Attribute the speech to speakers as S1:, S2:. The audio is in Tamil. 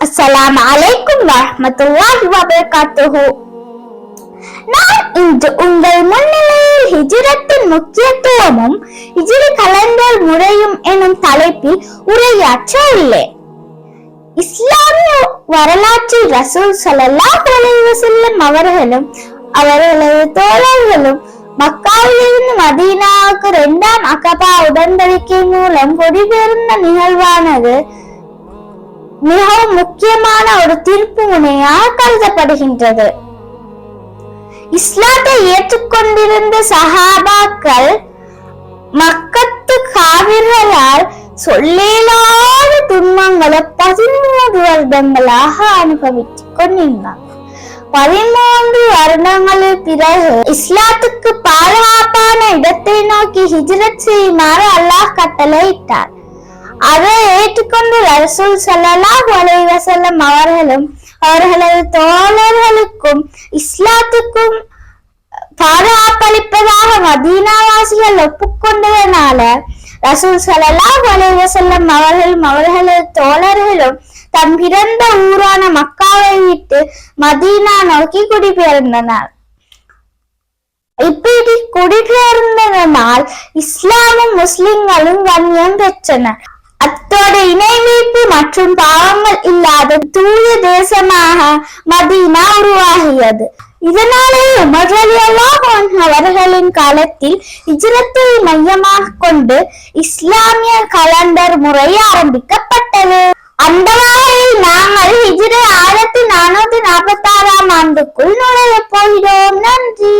S1: அஸ்ஸலாம் அலைக்கும் வரமத்துல்லாஹி வபரகாத்துஹு நான் இன்று உங்கள் முன்னிலையில் ஹிஜ்ரத்தின் முக்கியத்துவமும் ஹிஜ்ரி கலண்டர் முறையும் எனும் தலைப்பில் உரையாற்ற உள்ளேன். இஸ்லாமிய வரலாற்றில் ரசூல் ஸல்லல்லாஹு அலைஹி வஸல்லம் அவர்களும் அவர்களது தோழர்களும் மக்காவிலிருந்து மதீனாவுக்கு இரண்டாம் அகபா உடன்படிக்கை மூலம் குடிபெயர்ந்த நிகழ்வானது மிகவும் முக்கியமான ஒரு திருப்பு முனையாக கருதப்படுகின்றது. இஸ்லாத்தை ஏற்றுக்கொண்டிருந்த சஹாபாக்கள் மக்கத்து காவிர்களால் சொல்லேலாத துன்பங்களை பதிமூன்று வருடங்களாக அனுபவித்துக் கொண்டிருந்தார். பதிமூன்று வருடங்களில் பிறகு இஸ்லாத்துக்கு பாதுகாப்பான இடத்தை நோக்கி ஹிஜ்ரத் செய்யுமாறு அல்லாஹ் கட்டளையிட்டார். அதை ஏற்றுக்கொண்டு ரசூல் ஸல்லல்லாஹு அலைஹி வஸல்லம் அவர்களும் அவர்களது தோழர்களுக்கும் இஸ்லாத்துக்கும் பாதுகாப்பளிப்பதாக மதீனாவாசிகள் ஒப்புக்கொண்டதனால ரசூல் ஸல்லல்லாஹு அலைஹி வஸல்லம் அவர்களும் அவர்களது தோழர்களும் தம் பிறந்த ஊரான மக்காவை விட்டு மதீனா நோக்கி குடிபெயர்ந்தனர். இப்படி குடிபெயர்ந்ததனால் இஸ்லாமும் முஸ்லிம்களும் கண்ணியம் பெற்றனர். அத்தோடு இணை வைப்பு மற்றும் பாவங்கள் இல்லாத தூய தேசமாக மதீனா உருவாகியது. இதனாலே உமர் ரலியல்லாஹு அவர்களின் காலத்தில் இஜரத்தை மையமாக கொண்டு இஸ்லாமிய கலண்டர் முறை ஆரம்பிக்கப்பட்டது. அந்த வகையில் நாங்கள் இஜிரை ஆயிரத்தி நானூத்தி நாற்பத்தி ஆறாம் ஆண்டுக்குள் நுழைய போகிறோம். நன்றி.